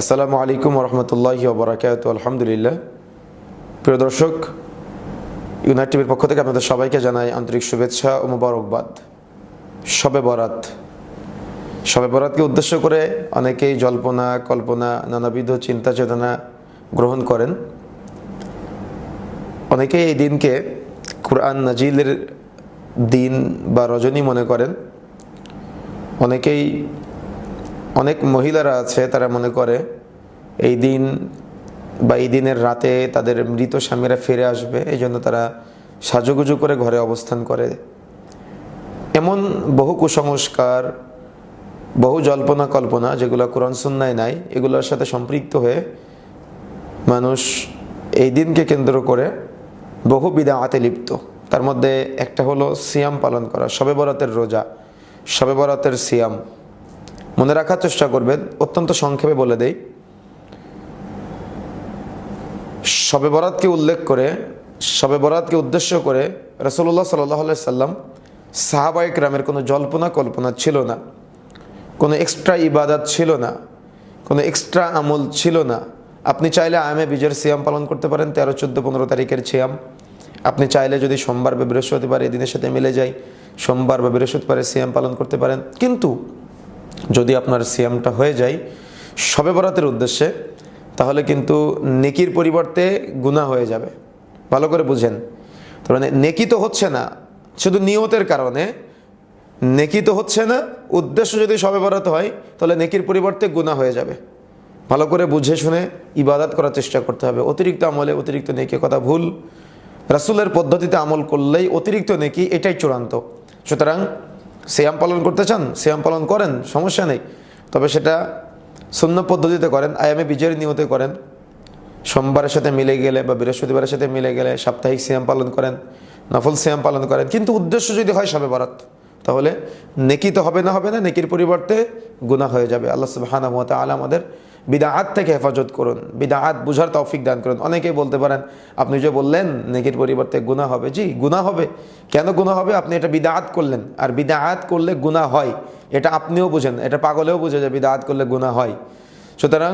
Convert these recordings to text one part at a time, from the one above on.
আসসালামু আলাইকুম রহমতুল্লাহ বরাকাত আলহামদুলিল্লাহ। প্রিয় দর্শক ইউনাইট টিভির পক্ষ থেকে আপনাদের সবাইকে জানাই আন্তরিক শুভেচ্ছা ও মোবারকবাদ। শবে বরাত। শবে বরাতকে উদ্দেশ্য করে অনেকেই জল্পনা, কল্পনা, নানাবিধ চিন্তা চেতনা গ্রহণ করেন। অনেকেই এই দিনকে কোরআন নাজিলের দিন বা রজনী মনে করেন। অনেকেই অনেক মহিলারা আছে, তারা মনে করে, এই দিন বা এই দিনের রাতে তাদের মৃত স্বামীরা ফিরে আসবে এই জন্য তারা সাজুগুজু করে ঘরে অবস্থান করে। এমন বহু কুসংস্কার, বহু জল্পনা কল্পনা যেগুলো কোরআন সুন্নায় নাই, এগুলোর সাথে সম্পৃক্ত হয়ে মানুষ এই দিনকে কেন্দ্র করে বহু বিদা আতে লিপ্ত। তার মধ্যে একটা হলো সিয়াম পালন করা শবে বরাতের রোজা শবে বরাতের সিয়াম। মনে রাখার চেষ্টা করবেন অত্যন্ত সংক্ষেপে বলে দেই। শবে বরাতকে উল্লেখ করে, শবে বরাতকে উদ্দেশ্য করে রসল্লাহ সাল্লাহ সাল্লাম সাহাবাইক রামের কোনো জল্পনা কল্পনা ছিল না, কোনো এক্সট্রা ইবাদত ছিল না, কোনো এক্সট্রা আমল ছিল না। আপনি চাইলে আমে বিজয়ের সিয়াম পালন করতে পারেন, তেরো, চোদ্দ, পনেরো তারিখের সিয়াম। আপনি চাইলে যদি সোমবার বা বৃহস্পতিবার এই দিনের সাথে মিলে যায় সোমবার বা বৃহস্পতিবারে সিয়াম পালন করতে পারেন। কিন্তু যদি আপনার সিয়ামটা হয়ে যায় শবে বরাতের উদ্দেশ্যে, তাহলে কিন্তু নেকির পরিবর্তে গুণা হয়ে যাবে। ভালো করে বুঝেন। তার মানে নেকি তো হচ্ছে না, শুধু নিয়তের কারণে। নেকি তো হচ্ছে না, উদ্দেশ্য যদি সবে বরাত হয়, তাহলে নেকির পরিবর্তে গুণা হয়ে যাবে। ভালো করে বুঝে শুনে ইবাদাত করার চেষ্টা করতে হবে। অতিরিক্ত আমলে অতিরিক্ত নেকি কথা ভুল। রাসুলের পদ্ধতিতে আমল করলেই অতিরিক্ত নেকি এটাই চূড়ান্ত। সুতরাং সিয়াম পালন করতে চান, সিয়াম পালন করেন, সমস্যা নেই। তবে সেটা শূন্য পদ্ধতিতে করেন, আয়ামে বিজয়ের নিয়তে করেন। সোমবারের সাথে মিলে গেলে বা বৃহস্পতিবারের সাথে মিলে গেলে সাপ্তাহিক সিয়াম পালন করেন, নফল সিয়াম পালন করেন। কিন্তু উদ্দেশ্য যদি হয় সবে বরাত। তাহলে নেকি তো হবে না হবে না, নেকির পরিবর্তে গুণা হয়ে যাবে। আল্লাহ সুবাহানা মত আলা আমাদের বিদাআত থেকে হেফাজত করুন, বিদাআত বুঝার তৌফিক দান করুন। অনেকেই বলতে পারেন, আপনি যে বললেন নেকির পরিবর্তে গুণা হবে। জি গুণা হবে। কেন গুণা হবে? আপনি এটা বিদাআত করলেন। আর বিদাআত করলে গুণা হয়, এটা আপনিও বুঝেন, এটা পাগলেও বুঝে যে বিদাআত করলে গুণা হয়। সুতরাং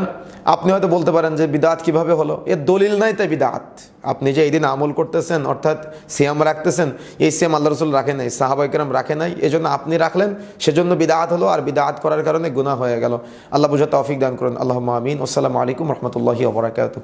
আপনি হয়তো বলতে পারেন যে বিদাত কীভাবে হলো? এর দলিল নাই তাই বিদাত। আপনি যে এই দিন আমল করতেছেন, অর্থাৎ সিয়াম রাখতেছেন, এই সিয়াম আল্লাহ রসুল রাখে নাই সাহাবাইকেরাম রাখে নাই এই জন্য আপনি রাখলেন, সেজন্য বিদাত হলো আর বিদাত করার কারণে গুণা হয়ে গেল। আল্লাহ বুঝা তৌফিক দান করুন। আল্লাহ আমিন। আসসালামু আলাইকুম রহমতুল্লাহি ওবরাকাত